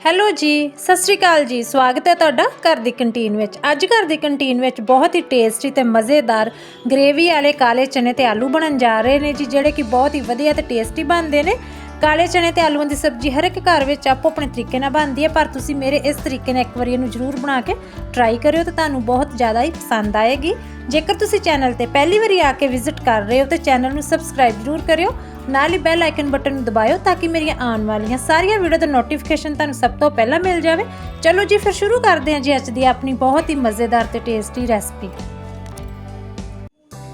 Hello ਜੀ, ਸਤਿ ਸ਼੍ਰੀ ਅਕਾਲ ਜੀ। ਸਵਾਗਤ ਹੈ ਤੁਹਾਡਾ ਘਰ ਦੀ ਕੰਟੀਨ ਵਿੱਚ। ਅੱਜ ਘਰ ਦੀ ਕੰਟੀਨ ਵਿੱਚ ਬਹੁਤ ਹੀ ਟੇਸਟੀ ਤੇ ਮਜ਼ੇਦਾਰ ਗ੍ਰੇਵੀ ਵਾਲੇ ਕਾਲੇ ਚਨੇ ਤੇ ਆਲੂ ਬਣਨ ਜਾ ਰਹੇ ਨੇ ਜੀ, ਜਿਹੜੇ ਕਿ ਬਹੁਤ ਹੀ ਵਧੀਆ ਤੇ ਟੇਸਟੀ ਬਣਦੇ ਨੇ। ਕਾਲੇ ਚਨੇ ਤੇ ਆਲੂਆਂ ਦੀ ਸਬਜ਼ੀ ਹਰ ਇੱਕ ਘਰ ਵਿੱਚ ਆਪੋ ਆਪਣੇ ਤਰੀਕੇ ਨਾਲ ਬਣਦੀ ਹੈ, ਪਰ ਤੁਸੀਂ ਮੇਰੇ ਇਸ ਤਰੀਕੇ ਨਾਲ ਇੱਕ ਵਾਰੀ ਇਹਨੂੰ ਜ਼ਰੂਰ ਬਣਾ ਕੇ ਟਰਾਈ ਕਰਿਓ ਤੇ ਤੁਹਾਨੂੰ ਬਹੁਤ ਜ਼ਿਆਦਾ ਹੀ ਪਸੰਦ ਆਏਗੀ। ਜੇਕਰ ਤੁਸੀਂ ਚੈਨਲ ਤੇ ਪਹਿਲੀ ਵਾਰੀ ਆ ਕੇ ਵਿਜ਼ਿਟ ਕਰ ਰਹੇ ਹੋ ਤਾਂ ਚੈਨਲ ਨੂੰ ਸਬਸਕ੍ਰਾਈਬ ਜ਼ਰੂਰ ਕਰਿਓ ਨਾਲ ਹੀ ਬੈਲ ਆਈਕਨ ਬਟਨ ਨੂੰ ਦਬਾਇਓ ਤਾਂ ਕਿ ਮੇਰੀਆਂ ਆਉਣ ਵਾਲੀਆਂ ਸਾਰੀਆਂ ਵੀਡੀਓ ਦਾ ਨੋਟੀਫਿਕੇਸ਼ਨ ਤੁਹਾਨੂੰ ਸਭ ਤੋਂ ਪਹਿਲਾਂ ਮਿਲ ਜਾਵੇ। ਚਲੋ ਜੀ, ਫਿਰ ਸ਼ੁਰੂ ਕਰਦੇ ਹਾਂ ਜੀ ਅੱਜ ਦੀ ਆਪਣੀ ਬਹੁਤ ਹੀ ਮਜ਼ੇਦਾਰ ਤੇ ਟੇਸਟੀ ਰੈਸਪੀ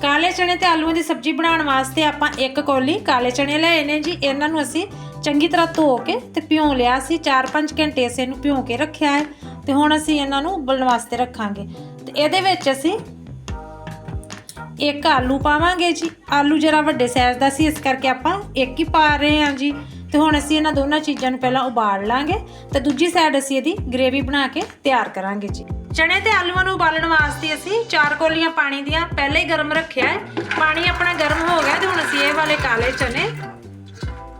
ਕਾਲੇ ਚਣੇ ਤੇ ਆਲੂਆਂ ਦੀ ਸਬਜ਼ੀ ਬਣਾਉਣ ਵਾਸਤੇ ਆਪਾਂ ਇੱਕ ਕੋਲੀ ਕਾਲੇ ਚਣੇ ਲਏ ਨੇ ਜੀ। ਇਹਨਾਂ ਨੂੰ ਅਸੀਂ ਚੰਗੀ ਤਰ੍ਹਾਂ ਧੋ ਕੇ ਤੇ ਭਿਉਂ ਲਿਆ ਸੀ। 4-5 ਘੰਟੇ ਅਸੀਂ ਇਹਨੂੰ ਭਿਉਂ ਕੇ ਰੱਖਿਆ ਹੈ ਤੇ ਹੁਣ ਅਸੀਂ ਇਹਨਾਂ ਨੂੰ ਉਬਲਣ ਵਾਸਤੇ ਰੱਖਾਂਗੇ। ਤੇ ਇਹਦੇ ਵਿੱਚ ਅਸੀਂ ਇੱਕ ਆਲੂ ਪਾਵਾਂਗੇ ਜੀ। ਆਲੂ ਜਰਾ ਵੱਡੇ ਸਾਈਜ਼ ਦਾ ਸੀ, ਇਸ ਕਰਕੇ ਆਪਾਂ ਇੱਕ ਹੀ ਪਾ ਰਹੇ ਹਾਂ ਜੀ। ਤੇ ਹੁਣ ਅਸੀਂ ਇਹਨਾਂ ਦੋਨਾਂ ਚੀਜ਼ਾਂ ਨੂੰ ਪਹਿਲਾਂ ਉਬਾਲ ਲਾਂਗੇ ਤੇ ਦੂਜੀ ਸਾਈਡ ਅਸੀਂ ਇਹਦੀ ਗ੍ਰੇਵੀ ਬਣਾ ਕੇ ਤਿਆਰ ਕਰਾਂਗੇ ਜੀ। ਚਣੇ ਤੇ ਆਲੂਆਂ ਨੂੰ ਉਬਾਲਣ ਵਾਸਤੇ ਅਸੀਂ ਚਾਰ ਕੋਲੀਆਂ ਪਾਣੀ ਦੀਆਂ ਪਹਿਲੇ ਹੀ ਗਰਮ ਰੱਖਿਆ ਹੈ। ਪਾਣੀ ਆਪਣਾ ਗਰਮ ਹੋ ਗਿਆ ਤੇ ਹੁਣ ਅਸੀਂ ਇਹ ਵਾਲੇ ਕਾਲੇ ਚਨੇ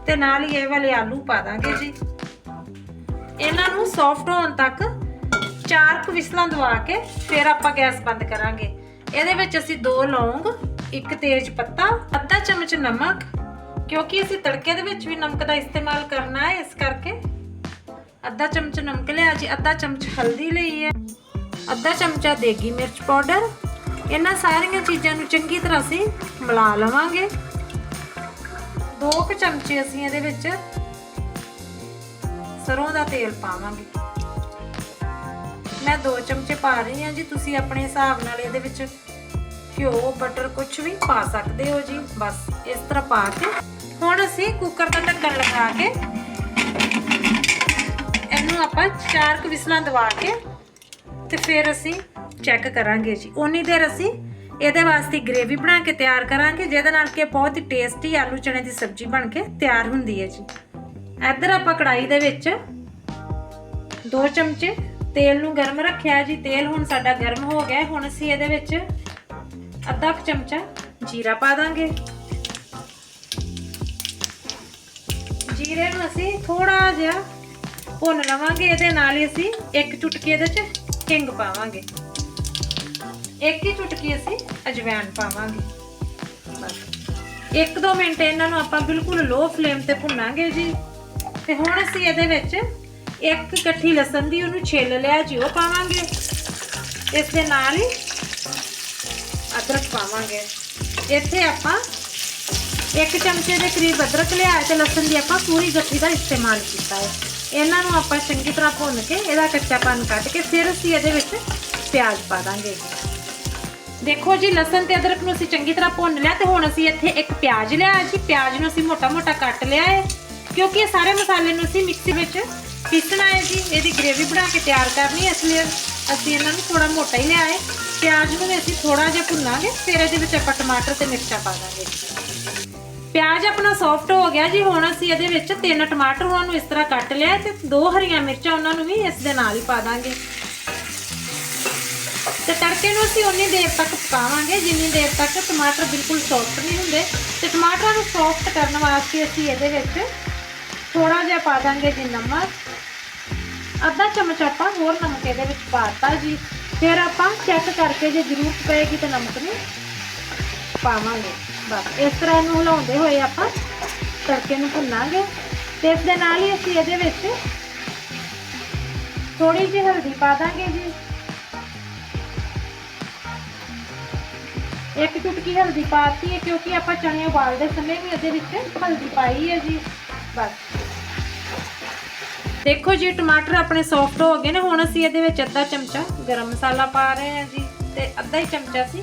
ਤੇ ਨਾਲ ਹੀ ਇਹ ਵਾਲੇ ਆਲੂ ਪਾ ਦਾਂਗੇ ਜੀ। ਇਹਨਾਂ ਨੂੰ ਸੌਫਟ ਹੋਣ ਤੱਕ ਚਾਰ ਕੁ ਵਿਸਲਾਂ ਦਵਾ ਕੇ ਫਿਰ ਆਪਾਂ ਗੈਸ ਬੰਦ ਕਰਾਂਗੇ। ਇਹਦੇ ਵਿੱਚ ਅਸੀਂ ਦੋ ਲੌਂਗ, ਇੱਕ ਤੇਜ ਪੱਤਾ, ਅੱਧਾ ਚਮਚ ਨਮਕ, ਕਿਉਂਕਿ ਅਸੀਂ ਤੜਕੇ ਦੇ ਵਿੱਚ ਵੀ ਨਮਕ ਦਾ ਇਸਤੇਮਾਲ ਕਰਨਾ ਹੈ, ਇਸ ਕਰਕੇ। ਅੱਧਾ ਚਮਚ ਨਮਕ ਲਿਆ ਜੀ, ਅੱਧਾ ਚਮਚ ਹਲਦੀ ਲਈ ਹੈ। ਅੱਧਾ ਚਮਚਾ ਦੇਗੀ ਮਿਰਚ ਪਾਊਡਰ। ਇਹਨਾਂ ਸਾਰੀਆਂ ਚੀਜ਼ਾਂ ਨੂੰ ਚੰਗੀ ਤਰ੍ਹਾਂ ਅਸੀਂ ਮਿਲਾ ਲਵਾਂਗੇ। ਦੋ ਕੁ ਚਮਚੇ ਅਸੀਂ ਇਹਦੇ ਵਿੱਚ ਸਰੋਂ ਦਾ ਤੇਲ ਪਾਵਾਂਗੇ। ਮੈਂ 2 ਚਮਚੇ ਪਾ ਰਹੀ ਹਾਂ ਜੀ, ਤੁਸੀਂ ਆਪਣੇ ਹਿਸਾਬ ਨਾਲ ਇਹਦੇ ਵਿੱਚ ਘਿਓ ਬਟਰ ਕੁਝ ਵੀ ਪਾ ਸਕਦੇ ਹੋ ਜੀ, ਬਸ ਇਸ ਤਰ੍ਹਾਂ ਪਾ ਕੇ। ਹੁਣ ਅਸੀਂ ਕੁੱਕਰ ਦਾ ਢੱਕਣ ਲਗਾ ਕੇ ਇਹਨੂੰ ਆਪਾਂ ਚਾਰ ਕੁ ਵਿਸਲਾਂ ਦਵਾ ਕੇ ਤੇ ਫਿਰ ਅਸੀਂ ਚੈੱਕ ਕਰਾਂਗੇ ਜੀ। ਉਨੀ ਦੇਰ ਅਸੀਂ ਇਹਦੇ ਵਾਸਤੇ ਗ੍ਰੇਵੀ ਬਣਾ ਕੇ ਤਿਆਰ ਕਰਾਂਗੇ, ਜਿਹਦੇ ਨਾਲ ਕਿ ਬਹੁਤ ਹੀ ਟੇਸਟੀ ਆਲੂ ਚਣੇ ਦੀ ਸਬਜ਼ੀ ਬਣ ਕੇ ਤਿਆਰ ਹੁੰਦੀ ਹੈ ਜੀ। ਇੱਧਰ ਆਪਾਂ ਕੜਾਈ ਦੇ ਵਿੱਚ 2 ਚਮਚੇ ਤੇਲ ਨੂੰ ਗਰਮ ਰੱਖਿਆ ਜੀ, ਤੇਲ ਹੁਣ ਸਾਡਾ ਗਰਮ ਹੋ ਗਿਆ ਹੁਣ ਅਸੀਂ ਇਹਦੇ ਵਿੱਚ ਅੱਧਾ ਚਮਚਾ ਜੀਰਾ ਪਾ ਦਾਂਗੇ। ਜੀਰੇ ਨੂੰ ਅਸੀਂ ਥੋੜਾ ਜਿਹਾ ਭੁੰਨ ਲਵਾਂਗੇ, ਇਹਦੇ ਨਾਲ ਹੀ ਅਸੀਂ ਇੱਕ ਚੁਟਕੀ ਇਹਦੇ ਚ ਹਿੰਗ ਪਾਵਾਂਗੇ। ਇੱਕ ਹੀ ਚੁਟਕੀ ਅਸੀਂ ਅਜਵਾਇਣ ਪਾਵਾਂਗੇ। ਇੱਕ ਦੋ ਮਿੰਟ ਇਹਨਾਂ ਨੂੰ ਆਪਾਂ ਬਿਲਕੁਲ ਲੋ ਫਲੇਮ ਤੇ ਭੁੰਨਾਂਗੇ ਜੀ। ਤੇ ਹੁਣ ਅਸੀਂ ਇਹਦੇ ਵਿੱਚ ਇੱਕ ਇਕੱਠੀ ਲਸਣ ਦੀ ਉਹਨੂੰ ਛਿੱਲ ਲਿਆ ਜੀ, ਉਹ ਪਾਵਾਂਗੇ। ਇਸ ਦੇ ਨਾਲ ਹੀ ਅਦਰਕ ਪਾਵਾਂਗੇ। ਇੱਥੇ ਆਪਾਂ ਇੱਕ ਚਮਚੇ ਦੇ ਕਰੀਬ ਅਦਰਕ ਲਿਆ ਤੇ ਲਸਣ ਦੀ ਆਪਾਂ ਪੂਰੀ ਗੱਠੀ ਦਾ ਇਸਤੇਮਾਲ ਕੀਤਾ ਹੈ। ਇਹਨਾਂ ਨੂੰ ਆਪਾਂ ਚੰਗੀ ਤਰ੍ਹਾਂ ਭੁੰਨ ਕੇ ਇਹਦਾ ਕੱਚਾਪਨ ਕੱਢ ਕੇ ਫਿਰ ਅਸੀਂ ਇਹਦੇ ਵਿੱਚ ਪਿਆਜ਼ ਪਾ ਦਾਂਗੇ। ਦੇਖੋ ਜੀ, ਲਸਣ ਤੇ ਅਦਰਕ ਨੂੰ ਅਸੀਂ ਚੰਗੀ ਤਰ੍ਹਾਂ ਭੁੰਨ ਲਿਆ ਤੇ ਹੁਣ ਅਸੀਂ ਇੱਥੇ ਇੱਕ ਪਿਆਜ਼ ਲਿਆ ਜੀ। ਪਿਆਜ਼ ਨੂੰ ਅਸੀਂ ਮੋਟਾ-ਮੋਟਾ ਕੱਟ ਲਿਆ ਹੈ। ਕਿਉਂਕਿ ਇਹ ਸਾਰੇ ਮਸਾਲੇ ਨੂੰ ਅਸੀਂ ਮਿਕਸੀ ਵਿੱਚ ਪੀਸਣਾ ਹੈ ਜੀ ਇਹਦੀ ਗ੍ਰੇਵੀ ਬਣਾ ਕੇ ਤਿਆਰ ਕਰਨੀ ਇਸ ਲਈ ਅਸੀਂ ਇਹਨਾਂ ਨੂੰ ਥੋੜਾ ਮੋਟਾ ਹੀ ਲਿਆ ਹੈ ਪਿਆਜ਼ ਨੂੰ ਵੀ ਅਸੀਂ ਥੋੜਾ ਜਿਹਾ ਭੁੰਨਾਂਗੇ। ਫਿਰ ਇਹਦੇ ਵਿੱਚ ਆਪਾਂ ਟਮਾਟਰ ਤੇ ਮਿਰਚਾਂ ਪਾ ਦਾਂਗੇ। ਪਿਆਜ਼ ਆਪਣਾ ਸੌਫਟ ਹੋ ਗਿਆ ਜੀ। ਹੁਣ ਅਸੀਂ ਇਹਦੇ ਵਿੱਚ ਤਿੰਨ ਟਮਾਟਰ ਉਹਨਾਂ ਨੂੰ ਇਸ ਤਰ੍ਹਾਂ ਕੱਟ ਲਿਆ ਤੇ ਦੋ ਹਰੀਆਂ ਮਿਰਚਾਂ ਉਹਨਾਂ ਨੂੰ ਵੀ ਇਸ ਦੇ ਨਾਲ ਹੀ ਪਾ ਦਾਂਗੇ। ਤੇ ਤੜਕੇ ਨੂੰ ਅਸੀਂ ਉਨੀ ਦੇਰ ਤੱਕ ਪਕਾਵਾਂਗੇ। ਜਿੰਨੀ ਦੇਰ ਤੱਕ ਟਮਾਟਰ ਬਿਲਕੁਲ ਸੌਫਟ ਨਹੀਂ ਹੁੰਦੇ। ਤੇ ਟਮਾਟਰਾਂ ਨੂੰ ਸੌਫਟ ਕਰਨ ਵਾਸਤੇ ਅਸੀਂ ਇਹਦੇ ਵਿੱਚ ਥੋੜਾ ਜਿਹਾ ਪਾ ਦਾਂਗੇ ਜੀ ਨਮਕ। ਅੱਧਾ ਚਮਚ ਆਪਾਂ ਹੋਰ ਨਮਕ ਇਹਦੇ ਵਿੱਚ ਪਾਤਾ ਜੀ। ਫਿਰ ਆਪਾਂ ਚੈੱਕ ਕਰਕੇ ਜੇ ਜ਼ਰੂਰਤ ਪਏਗੀ ਤਾਂ ਨਮਕ ਨੂੰ ਪਾਵਾਂਗੇ। ਬਸ, ਇਸ ਤਰ੍ਹਾਂ ਇਹਨੂੰ ਹਿਲਾਉਂਦੇ ਹੋਏ ਆਪਾਂ ਤੜਕੇ ਨੂੰ ਭੁੰਨਾਂਗੇ। ਤੇ ਇਸ ਦੇ ਨਾਲ ਹੀ ਅਸੀਂ ਇਹਦੇ ਵਿੱਚ ਥੋੜੀ ਜਿਹੀ ਹਲਦੀ ਪਾ ਦਾਂਗੇ ਜੀ। ਇੱਕ ਚੁਟਕੀ ਹਲਦੀ ਪਾਤੀ ਹੈ ਕਿਉਂਕਿ ਆਪਾਂ ਚਣੇ ਉਬਾਲਦੇ ਸਮੇਂ ਵੀ ਇਹਦੇ ਵਿੱਚ ਹਲਦੀ ਪਾਈ ਹੈ ਜੀ। ਬਸ। ਦੇਖੋ ਜੀ, ਟਮਾਟਰ ਆਪਣੇ ਸੌਫਟ ਹੋ ਗਏ ਨੇ, ਹੁਣ ਅਸੀਂ ਇਹਦੇ ਵਿੱਚ ਅੱਧਾ ਚਮਚਾ ਗਰਮ ਮਸਾਲਾ ਪਾ ਰਹੇ ਹਾਂ ਜੀ, ਤੇ ਅੱਧਾ ਹੀ ਚਮਚਾ ਸੀ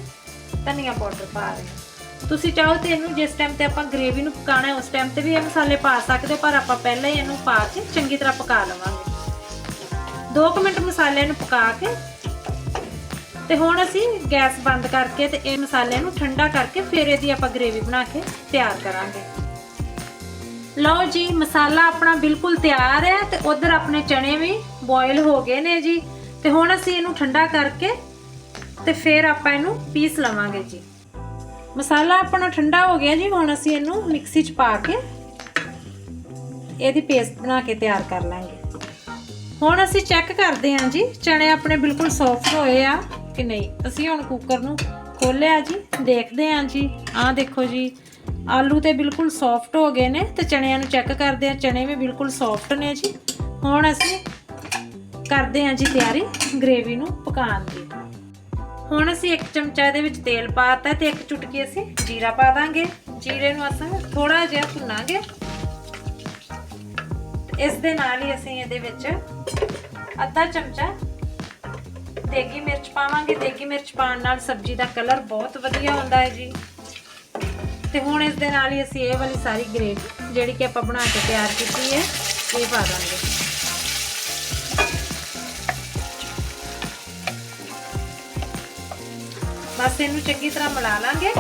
ਧਨੀਆ ਪਾਊਡਰ ਪਾ ਰਹੇ ਹਾਂ। ਤੁਸੀਂ ਚਾਹੋ ਤੇ ਇਹਨੂੰ, ਜਿਸ ਟਾਈਮ ਤੇ ਆਪਾਂ ਗ੍ਰੇਵੀ ਨੂੰ ਪਕਾਣਾ ਹੈ, ਉਸ ਟਾਈਮ ਤੇ ਵੀ ਇਹ ਮਸਾਲੇ ਪਾ ਸਕਦੇ ਹੋ, ਪਰ ਆਪਾਂ ਪਹਿਲਾਂ ਹੀ ਇਹਨੂੰ ਪਾ ਕੇ ਚੰਗੀ ਤਰ੍ਹਾਂ ਪਕਾ ਲਵਾਂਗੇ। 2 ਮਿੰਟ ਮਸਾਲੇ ਨੂੰ ਪਕਾ ਕੇ, ਤੇ ਹੁਣ ਅਸੀਂ ਗੈਸ ਬੰਦ ਕਰਕੇ ਤੇ ਇਹ ਮਸਾਲੇ ਨੂੰ ਠੰਡਾ ਕਰਕੇ ਫਿਰ ਇਹਦੀ ਆਪਾਂ ਗ੍ਰੇਵੀ ਬਣਾ ਕੇ ਤਿਆਰ ਕਰਾਂਗੇ। ਲਓ ਜੀ, ਮਸਾਲਾ ਆਪਣਾ ਬਿਲਕੁਲ ਤਿਆਰ ਹੈ ਤੇ ਉਧਰ ਆਪਣੇ ਚਣੇ ਵੀ ਬੋਇਲ ਹੋ ਗਏ ਨੇ ਜੀ। ਤੇ ਹੁਣ ਅਸੀਂ ਇਹਨੂੰ ਠੰਡਾ ਕਰਕੇ ਤੇ ਫਿਰ ਆਪਾਂ ਇਹਨੂੰ ਪੀਸ ਲਵਾਂਗੇ ਜੀ। ਮਸਾਲਾ ਆਪਣਾ ਠੰਡਾ ਹੋ ਗਿਆ ਜੀ, ਹੁਣ ਅਸੀਂ ਇਹਨੂੰ ਮਿਕਸੀ 'ਚ ਪਾ ਕੇ ਇਹਦੀ ਪੇਸਟ ਬਣਾ ਕੇ ਤਿਆਰ ਕਰ ਲਾਂਗੇ। ਹੁਣ ਅਸੀਂ ਚੈੱਕ ਕਰਦੇ ਹਾਂ ਜੀ ਚਣੇ ਆਪਣੇ ਬਿਲਕੁਲ ਸੌਫਟ ਹੋਏ ਆ ਕਿ ਨਹੀਂ। ਅਸੀਂ ਹੁਣ ਕੁੱਕਰ ਨੂੰ ਖੋਲਿਆ ਜੀ, ਦੇਖਦੇ ਹਾਂ ਜੀ। ਆਹ ਦੇਖੋ ਜੀ ਆਲੂ ਤੇ ਬਿਲਕੁਲ ਸੌਫਟ ਹੋ ਗਏ ਨੇ ਤੇ ਚਣਿਆਂ ਨੂੰ ਚੈੱਕ ਕਰਦੇ ਹਾਂ। ਚਣੇ ਵੀ ਬਿਲਕੁਲ ਸੌਫਟ ਨੇ ਜੀ। ਹੁਣ ਅਸੀਂ ਕਰਦੇ ਹਾਂ ਜੀ ਤਿਆਰੀ ਗ੍ਰੇਵੀ ਨੂੰ ਪਕਾਉਣ ਦੀ। ਹੁਣ ਅਸੀਂ ਇੱਕ ਚਮਚਾ ਇਹਦੇ ਵਿੱਚ ਤੇਲ ਪਾਤਾ ਤੇ ਇੱਕ ਚੁਟਕੀ ਅਸੀਂ ਜੀਰਾ ਪਾ ਦਾਂਗੇ। ਜੀਰੇ ਨੂੰ ਅਸੀਂ ਥੋੜਾ ਜਿਹਾ ਭੁੰਨਾਂਗੇ। ਇਸ ਦੇ ਨਾਲ ਹੀ ਅਸੀਂ ਇਹਦੇ ਵਿੱਚ ਅੱਧਾ ਚਮਚਾ ਦੇਗੀ ਮਿਰਚ ਪਾਵਾਂਗੇ। ਦੇਗੀ ਮਿਰਚ ਪਾਉਣ ਨਾਲ ਸਬਜ਼ੀ ਦਾ ਕਲਰ ਬਹੁਤ ਵਧੀਆ ਹੁੰਦਾ ਹੈ ਜੀ। ਤੇ ਹੁਣ ਇਸ ਦੇ ਨਾਲ ਹੀ ਅਸੀਂ ਇਹ ਵਾਲੀ ਸਾਰੀ ਗ੍ਰੇਵੀ ਜਿਹੜੀ ਕਿ ਆਪਾਂ ਬਣਾ ਕੇ ਤਿਆਰ ਕੀਤੀ ਹੈ, ਇਹ ਪਾ ਦਾਂਗੇ। ਬਸ ਇਹਨੂੰ ਚੰਗੀ ਤਰ੍ਹਾਂ ਮਿਲਾ ਲਾਂਗੇ।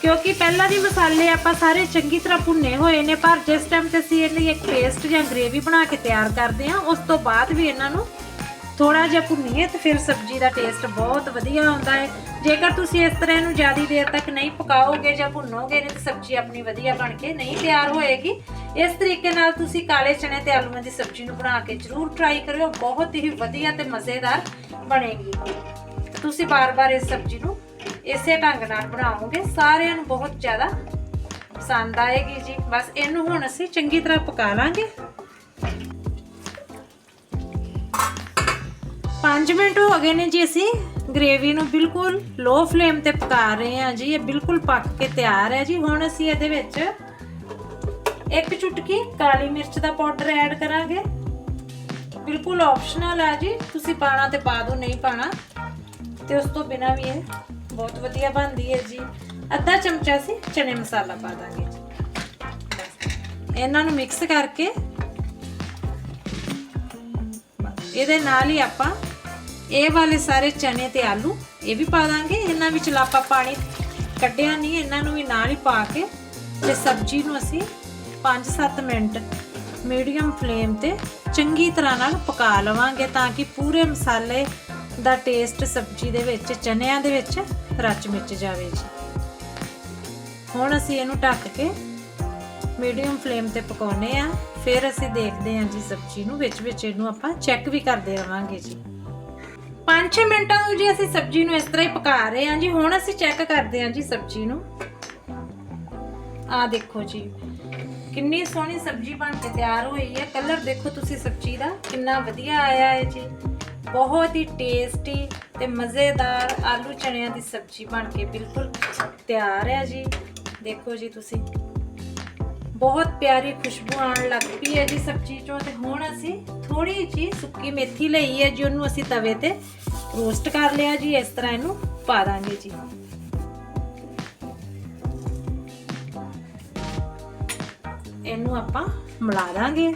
ਕਿਉਂਕਿ ਪਹਿਲਾਂ ਦੀ ਮਸਾਲੇ ਆਪਾਂ ਸਾਰੇ ਚੰਗੀ ਤਰ੍ਹਾਂ ਭੁੰਨੇ ਹੋਏ ਨੇ, ਪਰ ਜਿਸ ਟਾਈਮ ਤੇ ਅਸੀਂ ਇਹਦੀ ਇੱਕ ਪੇਸਟ ਜਾਂ ਗ੍ਰੇਵੀ ਬਣਾ ਕੇ ਤਿਆਰ ਕਰਦੇ ਹਾਂ, ਉਸ ਤੋਂ ਬਾਅਦ ਵੀ ਇਹਨਾਂ ਨੂੰ ਥੋੜਾ ਜਿਹਾ ਭੁੰਨੀਏ ਤੇ ਫਿਰ ਸਬਜ਼ੀ ਦਾ ਟੇਸਟ ਬਹੁਤ ਵਧੀਆ ਆਉਂਦਾ ਹੈ। ਜੇਕਰ ਤੁਸੀਂ ਇਸ ਤਰ੍ਹਾਂ ਇਹਨੂੰ ਜ਼ਿਆਦਾ ਦੇਰ ਤੱਕ ਨਹੀਂ ਪਕਾਓਗੇ ਜਾਂ ਭੁੰਨੋਗੇ ਨਹੀਂ ਤਾਂ ਸਬਜ਼ੀ ਆਪਣੀ ਵਧੀਆ ਬਣ ਕੇ ਨਹੀਂ ਤਿਆਰ ਹੋਏਗੀ। ਇਸ ਤਰੀਕੇ ਨਾਲ ਤੁਸੀਂ ਕਾਲੇ ਚਨੇ ਤੇ ਆਲੂਆਂ ਦੀ ਸਬਜ਼ੀ ਨੂੰ ਬਣਾ ਕੇ ਜ਼ਰੂਰ ਟਰਾਈ ਕਰਿਓ। ਬਹੁਤ ਹੀ ਵਧੀਆ ਤੇ ਮਜ਼ੇਦਾਰ ਬਣੇਗੀ ਤੁਸੀਂ ਬਾਰ-ਬਾਰ ਇਸ ਸਬਜ਼ੀ ਨੂੰ ਇਸੇ ਢੰਗ ਨਾਲ ਬਣਾਓਗੇ। ਸਾਰਿਆਂ ਨੂੰ ਬਹੁਤ ਜ਼ਿਆਦਾ ਪਸੰਦ ਆਏਗੀ ਜੀ। ਬਸ ਇਹਨੂੰ ਹੁਣ ਅਸੀਂ ਚੰਗੀ ਤਰ੍ਹਾਂ ਪਕਾ ਲਾਂਗੇ। 5 ਮਿੰਟ ਹੋ ਗਏ ਨੇ ਜੀ ਅਸੀਂ। ਗ੍ਰੇਵੀ ਨੂੰ ਬਿਲਕੁਲ ਲੋ ਫਲੇਮ ਤੇ ਪਕਾ ਰਹੇ ਹਾਂ ਜੀ। ਇਹ ਬਿਲਕੁਲ ਪੱਕ ਕੇ ਤਿਆਰ ਹੈ ਜੀ। ਹੁਣ ਅਸੀਂ ਇਹਦੇ ਵਿੱਚ ਇੱਕ ਚੁਟਕੀ ਕਾਲੀ ਮਿਰਚ ਦਾ ਪਾਊਡਰ ਐਡ ਕਰਾਂਗੇ। ਬਿਲਕੁਲ ਆਪਸ਼ਨਲ ਆ ਜੀ। ਤੁਸੀਂ ਪਾਣਾ ਤੇ ਪਾ ਦਿਓ ਨਹੀਂ ਪਾਣਾ। ਤੇ ਉਸ ਤੋਂ ਬਿਨਾ ਵੀ ਇਹ ਬਹੁਤ ਵਧੀਆ ਬਣਦੀ ਹੈ ਜੀ। ਅੱਧਾ ਚਮਚਾ ਸੀ ਚਨੇ ਮਸਾਲਾ ਪਾ ਦਾਂਗੇ ਇਹਨਾਂ ਨੂੰ ਮਿਕਸ ਕਰਕੇ ਇਹਦੇ ਨਾਲ ਹੀ ਆਪਾਂ ਇਹ ਵਾਲੇ ਸਾਰੇ ਚਨੇ ਤੇ ਆਲੂ, ਇਹ ਵੀ ਪਾ ਦਾਂਗੇ। ਇਹਨਾਂ ਵਿੱਚ ਲਾਪਾ ਪਾਣੀ ਕੱਢਿਆ ਨਹੀਂ, ਇਹਨਾਂ ਨੂੰ ਵੀ ਨਾਲ ਹੀ ਪਾ ਕੇ ਤੇ ਸਬਜ਼ੀ ਨੂੰ ਅਸੀਂ 5-7 ਮਿੰਟ ਮੀਡੀਅਮ ਫਲੇਮ ਤੇ ਚੰਗੀ ਤਰ੍ਹਾਂ ਨਾਲ ਪਕਾ ਲਵਾਂਗੇ ਤਾਂ ਕਿ ਪੂਰੇ ਮਸਾਲੇ ਦਾ ਟੇਸਟ ਸਬਜ਼ੀ ਦੇ ਵਿੱਚ, ਚਨਿਆਂ ਦੇ ਵਿੱਚ ਰਚ ਮਿਚ ਜਾਵੇ ਜੀ। ਹੁਣ ਅਸੀਂ ਇਹਨੂੰ ਢੱਕ ਕੇ ਮੀਡੀਅਮ ਫਲੇਮ ਤੇ ਪਕਾਉਨੇ ਆ। ਫਿਰ ਅਸੀਂ ਦੇਖਦੇ ਹਾਂ ਜੀ ਸਬਜ਼ੀ ਨੂੰ ਵਿੱਚ ਵਿੱਚ ਇਹਨੂੰ ਆਪਾਂ ਚੈੱਕ ਵੀ ਕਰਦੇ ਰਵਾਂਗੇ ਜੀ। 5-6 ਮਿੰਟਾਂ ਨੂੰ ਜੀ ਅਸੀਂ ਸਬਜ਼ੀ ਨੂੰ ਇਸ ਤਰ੍ਹਾਂ ਹੀ ਪਕਾ ਰਹੇ ਹਾਂ ਜੀ। ਹੁਣ ਅਸੀਂ ਚੈੱਕ ਕਰਦੇ ਹਾਂ ਜੀ ਸਬਜ਼ੀ ਨੂੰ। ਆ ਦੇਖੋ ਜੀ। ਕਿੰਨੀ ਸੋਹਣੀ ਸਬਜ਼ੀ ਬਣ ਕੇ ਤਿਆਰ ਹੋਈ ਹੈ। ਕਲਰ ਦੇਖੋ ਤੁਸੀਂ ਸਬਜ਼ੀ ਦਾ। ਕਿੰਨਾ ਵਧੀਆ ਆਇਆ ਹੈ ਜੀ। ਬਹੁਤ ਹੀ ਟੇਸਟੀ ਤੇ ਮਜ਼ੇਦਾਰ ਆਲੂ ਚਣਿਆਂ ਦੀ ਸਬਜ਼ੀ ਬਣ ਕੇ ਬਿਲਕੁਲ ਤਿਆਰ ਹੈ ਜੀ। ਦੇਖੋ ਜੀ ਤੁਸੀਂ। ਬਹੁਤ ਪਿਆਰੀ ਖੁਸ਼ਬੂ ਆਉਣ ਲੱਗ ਪਈ ਹੈ ਜੀ ਸਬਜ਼ੀ ਚੋਂ ਤੇ ਹੁਣ ਅਸੀਂ ਥੋੜੀ ਜੀ ਸੁੱਕੀ ਮੇਥੀ ਲਈ ਹੈ ਜੀ, ਉਹਨੂੰ ਅਸੀਂ ਤਵੇ ਤੇ ਰੋਸਟ ਕਰ ਲਿਆ ਜੀ, ਇਸ ਤਰ੍ਹਾਂ ਇਹਨੂੰ ਪਾ ਦਾਂਗੇ ਜੀ। ਇਹਨੂੰ ਆਪਾਂ ਮਿਲਾ ਦਾਂਗੇ।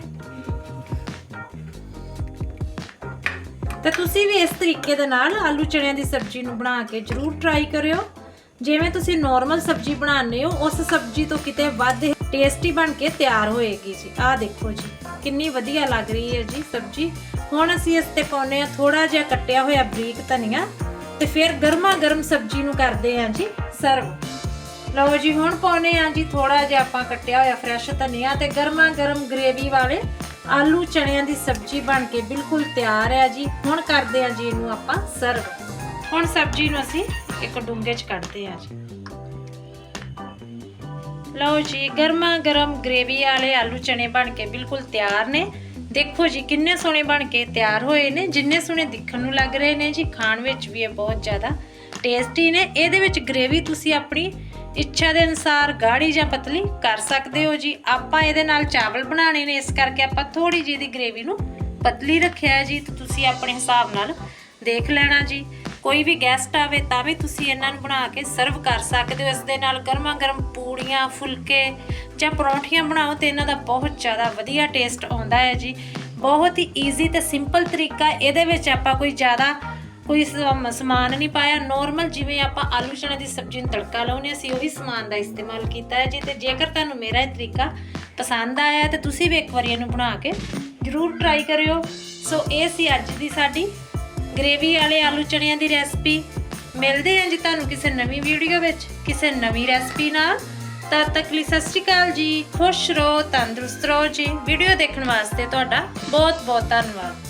ਤੇ ਤੁਸੀਂ ਵੀ ਇਸ ਤਰੀਕੇ ਦੇ ਨਾਲ ਆਲੂ ਚਣਿਆਂ ਦੀ ਸਬਜ਼ੀ ਨੂੰ ਬਣਾ ਕੇ ਜਰੂਰ ਟਰਾਈ ਕਰਿਓ। ਜਿਵੇਂ ਤੁਸੀਂ ਨਾਰਮਲ ਸਬਜ਼ੀ ਬਣਾਉਂਦੇ ਹੋ, ਉਸ ਸਬਜ਼ੀ ਤੋਂ ਕਿਤੇ ਵੱਧ ਟੇਸਟੀ ਬਣ ਕੇ ਤਿਆਰ ਹੋਏਗੀ ਜੀ। ਆਹ ਦੇਖੋ ਜੀ, ਕਿੰਨੀ ਵਧੀਆ ਲੱਗ ਰਹੀ ਹੈ ਜੀ ਸਬਜ਼ੀ। ਹੁਣ ਅਸੀਂ ਇਸ ਤੇ ਪਾਉਨੇ ਆ ਥੋੜਾ ਜਿਹਾ ਕੱਟਿਆ ਹੋਇਆ ਬਰੀਕ ਧਨੀਆ ਤੇ ਫਿਰ ਗਰਮਾ ਗਰਮ ਸਬਜ਼ੀ ਨੂੰ ਕਰਦੇ ਆ ਜੀ ਸਰਵ। ਲਓ ਜੀ, ਹੁਣ ਪਾਉਨੇ ਆ ਜੀ ਥੋੜਾ ਜਿਹਾ ਆਪਾਂ ਕੱਟਿਆ ਹੋਇਆ ਫਰੈਸ਼ ਧਨੀਆ ਤੇ ਗਰਮਾ ਗਰਮ ਗ੍ਰੇਵੀ ਵਾਲੇ ਆਲੂ ਚਣਿਆਂ ਦੀ ਸਬਜ਼ੀ ਬਣ ਕੇ ਬਿਲਕੁਲ ਤਿਆਰ ਹੈ ਜੀ। ਹੁਣ ਕਰਦੇ ਆ ਜੀ ਇਹਨੂੰ ਆਪਾਂ ਸਰਵ। ਹੁਣ ਸਬਜ਼ੀ ਨੂੰ ਅਸੀਂ ਇੱਕ ਡੂੰਘੇ 'ਚ ਕੱਢਦੇ ਆ ਜੀ। ਲਓ ਜੀ, ਗਰਮਾ ਗਰਮ ਗ੍ਰੇਵੀ ਵਾਲੇ ਆਲੂ ਚਣੇ ਬਣ ਕੇ ਬਿਲਕੁਲ ਤਿਆਰ ਨੇ। ਦੇਖੋ ਜੀ, ਕਿੰਨੇ ਸੋਹਣੇ ਬਣ ਕੇ ਤਿਆਰ ਹੋਏ ਨੇ, ਜਿੰਨੇ ਸੋਹਣੇ ਦਿਖਣ ਨੂੰ ਲੱਗ ਰਹੇ ਨੇ ਜੀ, ਖਾਣ ਵਿੱਚ ਵੀ ਇਹ ਬਹੁਤ ਜ਼ਿਆਦਾ ਟੇਸਟੀ ਨੇ। ਇਹਦੇ ਵਿੱਚ ਗ੍ਰੇਵੀ ਤੁਸੀਂ ਆਪਣੀ ਇੱਛਾ ਦੇ ਅਨੁਸਾਰ ਗਾੜੀ ਜਾਂ ਪਤਲੀ ਕਰ ਸਕਦੇ ਹੋ ਜੀ। ਆਪਾਂ ਇਹਦੇ ਨਾਲ ਚਾਵਲ ਬਣਾਣੇ ਨੇ, ਇਸ ਕਰਕੇ ਆਪਾਂ ਥੋੜੀ ਜਿਹੀ ਦੀ ਗ੍ਰੇਵੀ ਨੂੰ ਪਤਲੀ ਰੱਖਿਆ ਜੀ, ਤੇ ਤੁਸੀਂ ਆਪਣੇ ਹਿਸਾਬ ਨਾਲ ਦੇਖ ਲੈਣਾ ਜੀ। ਕੋਈ ਵੀ ਗੈਸਟ ਆਵੇ ਤਾਂ ਵੀ ਤੁਸੀਂ ਇਹਨਾਂ ਨੂੰ ਬਣਾ ਕੇ ਸਰਵ ਕਰ ਸਕਦੇ ਹੋ। ਇਸ ਦੇ ਨਾਲ ਗਰਮਾ ਗਰਮ ਪੂੜੀਆਂ, ਫੁਲਕੇ ਜਾਂ ਪਰੌਂਠੀਆਂ ਬਣਾਓ ਤੇ ਇਹਨਾਂ ਦਾ ਬਹੁਤ ਜ਼ਿਆਦਾ ਵਧੀਆ ਟੇਸਟ ਆਉਂਦਾ ਹੈ ਜੀ। ਬਹੁਤ ਹੀ ਈਜ਼ੀ ਤੇ ਸਿੰਪਲ ਤਰੀਕਾ ਇਹਦੇ ਵਿੱਚ ਆਪਾਂ ਕੋਈ ਜ਼ਿਆਦਾ ਕੋਈ ਸਮ- ਸਮਾਨ ਨਹੀਂ ਪਾਇਆ। ਨਾਰਮਲ ਜਿਵੇਂ ਆਪਾਂ ਆਲੂ ਚਨਾ ਦੀ ਸਬਜ਼ੀ ਨੂੰ ਤੜਕਾ ਲਾਉਨੇ ਅਸੀਂ ਉਹੀ ਸਮਾਨ ਦਾ ਇਸਤੇਮਾਲ ਕੀਤਾ ਹੈ ਜੀ। ਤੇ ਜੇਕਰ ਤੁਹਾਨੂੰ ਮੇਰਾ ਇਹ ਤਰੀਕਾ ਪਸੰਦ ਆਇਆ ਤੇ ਤੁਸੀਂ ਵੀ ਇੱਕ ਵਾਰੀ ਇਹਨੂੰ ਬਣਾ ਕੇ ਜਰੂਰ ਟਰਾਈ ਕਰਿਓ। ਸੋ ਇਹ ਸੀ ਅੱਜ ਦੀ ਸਾਡੀ ਗ੍ਰੇਵੀ ਵਾਲੇ ਆਲੂ ਚਣਿਆਂ ਦੀ ਰੈਸਪੀ। ਮਿਲਦੇ ਹਾਂ ਜੀ ਤੁਹਾਨੂੰ ਕਿਸੇ ਨਵੀਂ ਵੀਡੀਓ ਵਿੱਚ, ਕਿਸੇ ਨਵੀਂ ਰੈਸਪੀ ਨਾਲ। ਤਦ ਤੱਕ ਲਈ ਸਤਿ ਸ਼੍ਰੀ ਅਕਾਲ ਜੀ। ਖੁਸ਼ ਰਹੋ, ਤੰਦਰੁਸਤ ਰਹੋ ਜੀ। ਵੀਡੀਓ ਦੇਖਣ ਵਾਸਤੇ ਤੁਹਾਡਾ ਬਹੁਤ ਬਹੁਤ ਧੰਨਵਾਦ।